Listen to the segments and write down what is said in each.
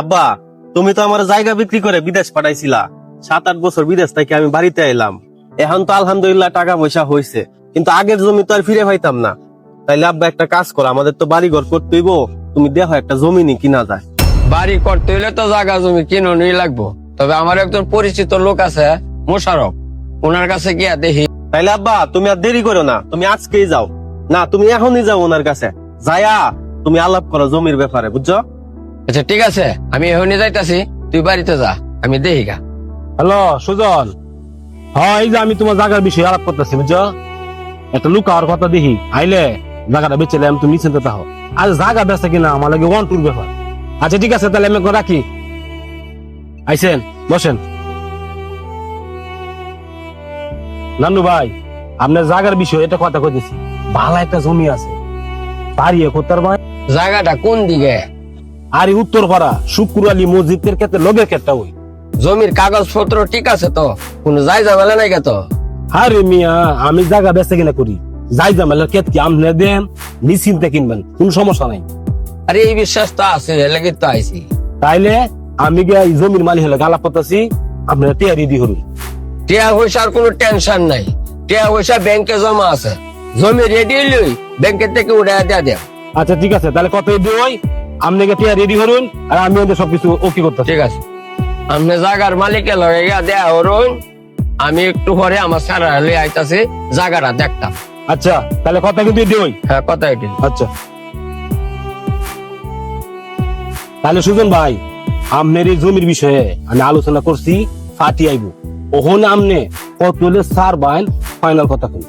আব্বা তুমি তো আমার জায়গা বিক্রি করে বিদেশ পাঠাইছিলা। সাত আট বছর বিদেশ থেকে আমি বাড়িতে এলাম এখন তো আলহামদুলিল্লাহ টাকা পয়সা হয়েছে কিন্তু আগের জমি তো আর ফিরে পাইতাম না। তাইলে আব্বা একটা কাজ করো আমাদের তো বাড়ি ঘর করতে হইব তুমি দেখো একটা জমিনি কিনা যায়। বাড়ি করতে হইলে তো জায়গা জমি কিনুনই লাগবো। তবে আমার একজন পরিচিত লোক আছে মোশারফ। ওনার কাছে গিয়া দেখি। তাইলে আব্বা তুমি আর দেরি করো না তুমি আজকেই যাও। না তুমি এখনই যাও ওনার কাছে। যায়া তুমি আলাপ করো জমির ব্যাপারে বুঝছ? আচ্ছা ঠিক আছে আমি এখনই যাইতাছি তুই বাড়িতে যা আমি দেখি গা। হ্যালো সুজন। হ্যাঁ এই যে আমি তোমার জায়গার বিষয়ে আলাপ করতেছি বুঝছ? একটা লুক আর কথা দেখি আইলে জায়গাটা বেচে আমি তুমি নিশ্চিন্ত থাকো। আজ জায়গা বেচে কিনা আমার লাগে ওয়ান টুর ব্যাপার। আচ্ছা ঠিক আছে তাহলে আমি এখন রাখি। আইসেন বসেন। নানু ভাই আপনার জায়গার বিষয়ে এটা কথা কইতেছি। ভালো একটা জমি আছে। পারিয়ে কোথার ভাই? জায়গাটা কোন দিকে? আর এই উত্তর পাড়া শুক্র আলী মসজিদের ক্ষেত্রে লগের ক্ষেত্রে ওই। জমির কাগজপত্র ঠিক আছে তো? কোন যাই ঝামেলা নাই তো? আরে মিয়া আমি জায়গা বেচে কিনা করি। যাই জামেলার কেত কি আপনি দেন? নিশ্চিন্তে কিনবেন কোন সমস্যা নাই। আরে এই বিশ্বাস তো আছে লেগে তো আইছি। তাইলে আমি গিয়ে এই জমির মালিক হলে গালা পতাছি আপনারা টিয়া রেডি করুন। টিয়া পয়সার কোনো টেনশন নাই। টিয়া পয়সা ব্যাংকে জমা আছে। জমি রেডি লই ব্যাংকের থেকে উঠে দেয়া দেয়া আচ্ছা ঠিক আছে তাহলে কত দিই আপনি গিয়ে রেডি করুন আর আমি ওদের সবকিছু ওকে করতেছি। ঠিক আছে। আপনি জাগার মালিকের লগে গিয়া দেয়া হরুন আমি একটু পরে আমার সারা লই আইতাছি জাগাটা দেখতাম আচ্ছা তাহলে কথা কিন্তু দিই হ্যাঁ কথা এটি। আচ্ছা। তাহলে সুজন ভাই আপনার এই জমির বিষয়ে আমি আলোচনা করছি ফাটি আইব। ওখানে আমনে কত সার বাইন ফাইনাল কথা কই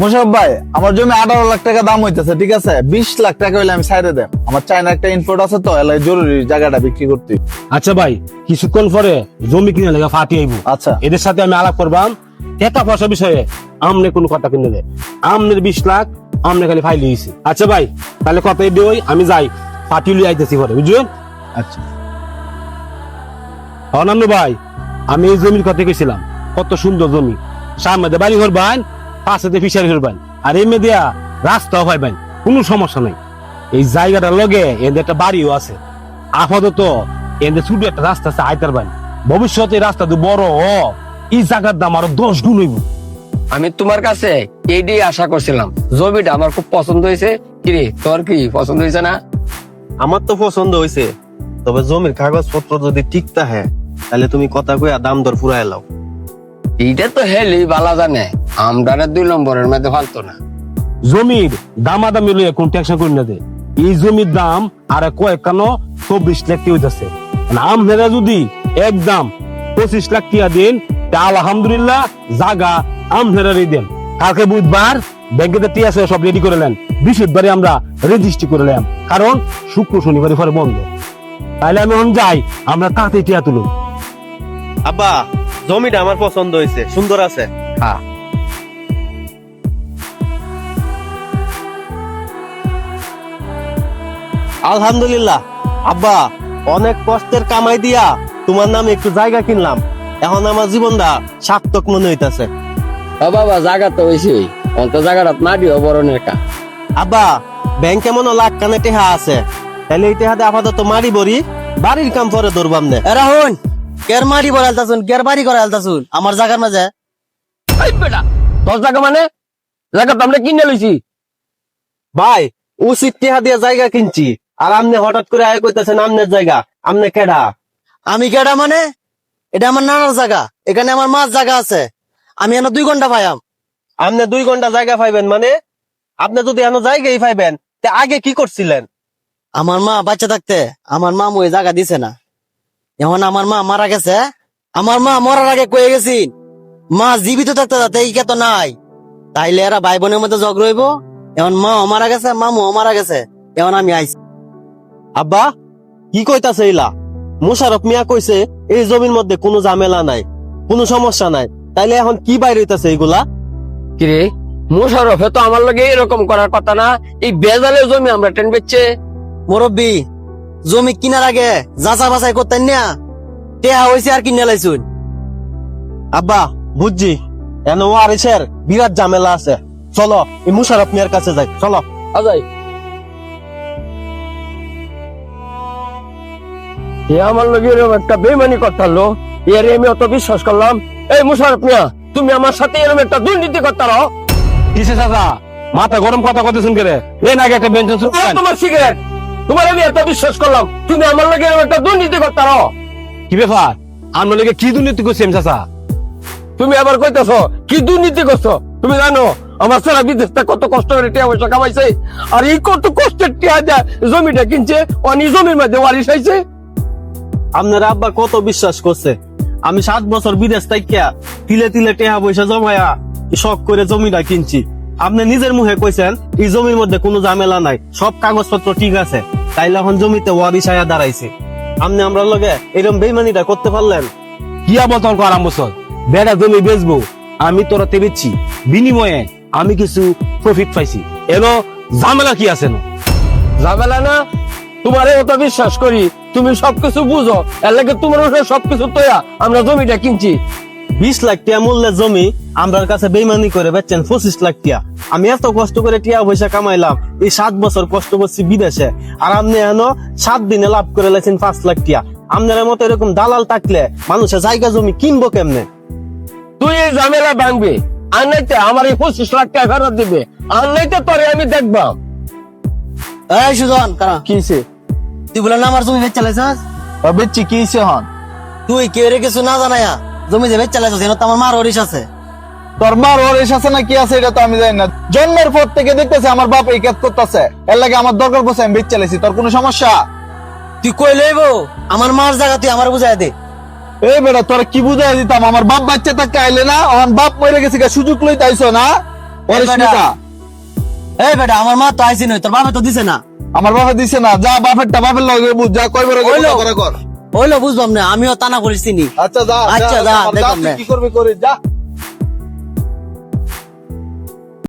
মোশারফ ভাই আমার জমি আঠারো লাখ টাকা দাম হইতেছে ঠিক আছে? বিশ লাখ টাকা হইলে আমি সাইডে দেব আমার চায়না একটা ইনপোর্ট আছে তো এলাই জরুরি জায়গাটা বিক্রি করতে। আচ্ছা ভাই কিছুক্ষণ পরে জমি কিনে লেগে ফাটি আইব। আচ্ছা। এদের সাথে আমি আলাপ করবাম। টাকা পয়সা বিষয়ে আমনে কোনো কথা কিনে দে। আমনের বিশ লাখ আমনে খালি ফাইল দিয়েছি। আচ্ছা ভাই তাহলে কথা দিই আমি যাই। ফাটি লুই আইতেছি পরে বুঝলেন? আচ্ছা। অনান্য ভাই আমি এই জমির কথা গেছিলাম কত সুন্দর জমি। সামনে বাড়ি ঘর বাইন পাশে ফিশারি আর এই মেদিয়া রাস্তাও বাইন কোনো সমস্যা নাই। এই জায়গাটার লগে এদের একটা বাড়িও আছে। আপাতত এদের ছোট একটা রাস্তা আছে আইতার বাইন ভবিষ্যতে এই রাস্তা তো বড় হ এই জায়গার দাম আরও দশ গুণ হইব। আমি তোমার কাছে এইটাই আশা করছিলাম। জমিটা আমার খুব পছন্দ হয়েছে। কিরে তোর কি পছন্দ হয়েছে না? আমার তো পছন্দ হয়েছে। তবে জমির কাগজপত্র যদি ঠিক থাকে তাহলে তুমি কথা কইয়া দাম দর ফুরাই লাও। এইটা তো হেলি বালা জানে। আমদারে দুই নম্বরের মধ্যে ফালতো না। জমির দামাদামি লইয়া কোন টেনশন করি না দে এই জমির দাম আর কয়েক কানো চব্বিশ লাখ টাকা হইতাছে। আপনারা যদি একদম পঁচিশ লাখ টাকা দিন তা আলহামদুলিল্লাহ জাগা আপনারা দেন। কালকে বুধবার ব্যাংকে টিয়া আছে সব রেডি করে নেন বৃহস্পতিবারে আমরা রেজিস্ট্রি করে নিলাম। কারণ শুক্র শনিবারে পরে বন্ধ। তাহলে আমি এখন যাই আমরা তাড়াতাড়ি টিয়া তুলুন। আব্বা জমিটা আমার পছন্দ হয়েছে। সুন্দর আছে। হ্যাঁ। আলহামদুলিল্লাহ। আব্বা অনেক কষ্টের কামাই দিয়া তোমার নামে একটু জায়গা কিনলাম। এখন আমার জীবনটা সার্থক মনে হইতাছে। বাবা জায়গা তো হয়েছে অন্ত জায়গাটা মাটিও বড় নেকা আব্বা ব্যাংকে মনে লাখ কানে টেহা আছে। তাহলে এই টেহাতে আপাতত মারি বড়ি বাড়ির কাম পরে ধরবাম নে। এরা হন কের মারি বড় আলতাছুন কের বাড়ি করে আলতাছুন আমার জায়গার মাঝে। এই বেটা। দশ টাকা মানে? জায়গা তো আমরা কিনে লইছি। ভাই উচিত টেহা দিয়ে জায়গা কিনছি। আর আমনে হঠাৎ করে আয় কইতেছেন আমনের জায়গা আমনে কেডা? আমি কেডা মানে? এটা আমার নানার জায়গা এখানে আমার মাছ জায়গা আছে। আমি এনে দুই ঘণ্টা পাইয়াম। আপনি দুই ঘণ্টা জায়গা পাইবেন মানে? আপনি যদি এনো জায়গায় পাইবেন তে আগে কি করছিলেন? আমার মা বাচ্চা থাকতে আমার মা ওই জায়গা দিছে না। এখন আমার মা মারা গেছে আমার মা মরার আগে কয়ে গেছি মা জীবিত থাকতে যাতে এই তো নাই। তাইলে এরা ভাই বোনের মধ্যে জগ রইব এখন মা মারা গেছে মামু মারা গেছে এখন আমি আইছি। আব্বা কি কইতাছে ইলা মুশারফ মিয়া কইছে এই জমির মধ্যে কোনো ঝামেলা নাই কোনো সমস্যা নাই। তাইলে এখন কি বাইরে হইতাছে এইগুলা? কিরে মোশারফে তো আমার লগে এরকম করার কথা না এই বেজালের জমি আমরা ট্রেন বেচছে। মুরব্বী জমি কিনার আগে যাচা বাছাই করতেন না। টেহা হয়েছে আর কিনে লাইছুন। আব্বা বুঝছি। এন ওয়ারিসের বিরাট ঝামেলা আছে। চলো এই মুশারফ মিয়ার কাছে যাই। চলো। আজাই এ আমার লগে এরকম একটা বেমানি করতালো। এর আমি অত বিশ্বাস করলাম। এই মুশারফ মিয়া তুমি আমার সাথে এরকম একটা দুর্নীতি করতালো? কিসে চাচা? মাথা গরম কথা কথা করে এই নাকি একটা বেঞ্চন তোমার সিগারেট তোমার আমি এত বিশ্বাস করলাম তুমি আমার লগে একটা দুর্নীতি করতালো কি ব্যাপার? আমরা লোকে কি দুর্নীতি করছি আমি চাচা? তুমি আবার কইতেছ কি দুর্নীতি করছ? তুমি জানো আমার সারা বিদেশটা কত কষ্ট করে টিয়া পয়সা কামাইছে আর এই কত কষ্টের টিয়া দেয় জমিটা কিনছে অনি জমির মধ্যে ওয়ারিশ হয়েছে আপনার আব্বা কত বিশ্বাস করছে? আমি সাত বছর বিদেশ থাকিয়া তিলে তিলে টেহা পয়সা জমায়া শখ করে জমিটা কিনছি। আপনি নিজের মুখে কইছেন এই জমির মধ্যে কোনো ঝামেলা নাই সব কাগজপত্র ঠিক আছে। তাইলে এখন জমিতে ওয়ারিশ আয়া দাঁড়াইছে। আপনি আমরা লগে এরকম বেইমানিটা করতে পারলেন? কি আবার তর্ক আরাম বছর? বেড়া জমি বেচবো আমি তোরা বেচছি বিনিময়ে আমি কিছু প্রফিট পাইছি। এনো ঝামেলা কি আছে না ঝামেলা না? তোমারে অত বিশ্বাস করি তুমি সবকিছু বুঝো। এর লাগে তোমার সবকিছু তৈয়া আমরা জমিটা কিনছি। বিশ লাখ টিয়া মূল্যের জমি আমরার কাছে বেইমানি করে বেচছেন পঁচিশ লাখ টিয়া। আমি এত কষ্ট করে টিয়া পয়সা কামাইলাম এই সাত বছর কষ্ট করছি বিদেশে। আর আপনি এন সাত দিনে লাভ করে লেছেন পাঁচ লাখ টিয়া। আপনার মতো এরকম দালাল থাকলে মানুষের জায়গা জমি কিনবো কেমনে? তুই এই ঝামেলা ভাঙবি আর নাইতে আমার এই পঁচিশ লাখ টাকা ফেরত দিবে আর নাইতে তোরে আমি দেখবা। এই সুজন কারণ কিছে তুই বলে না আমার জমি বেচ চালাইছাস বেচছি কিছে হন? তুই কেউ কিছু না জানায়া জমি যে বেচ চালাইছাস এনে তো আমার মার হরিস আছে। তোর মার ওরিস আছে না কি আছে এটা তো আমি জানি না। জন্মের পর থেকে দেখতেছে আমার বাপ এই কাজ করতেছে। এর লাগে আমার দরকার পড়ছে আমি বেচ চালাইছি তোর কোনো সমস্যা? তুই কই লইব? আমার মার জায়গা তুই আমার বুঝাই দে। এই বেটা তোর কি বুঝাই দিতাম? আমার বাপ বাচ্চা তাকে আইলে না আমার বাপ মরে গেছে সুযোগ লই তাইছো না। এই বেটা। আমার মা তো আইসি নই তোর বাবা তো দিছে না। আমার বাপে দিছে না যা বাপেরটা বাপের লগে বুঝ যা কই বড় হইল। কর। হইল বুঝলাম না আমিও তানা করিস আচ্ছা যা আচ্ছা, যা, আমার দেখলাম তুই না। কি করবি করিস যা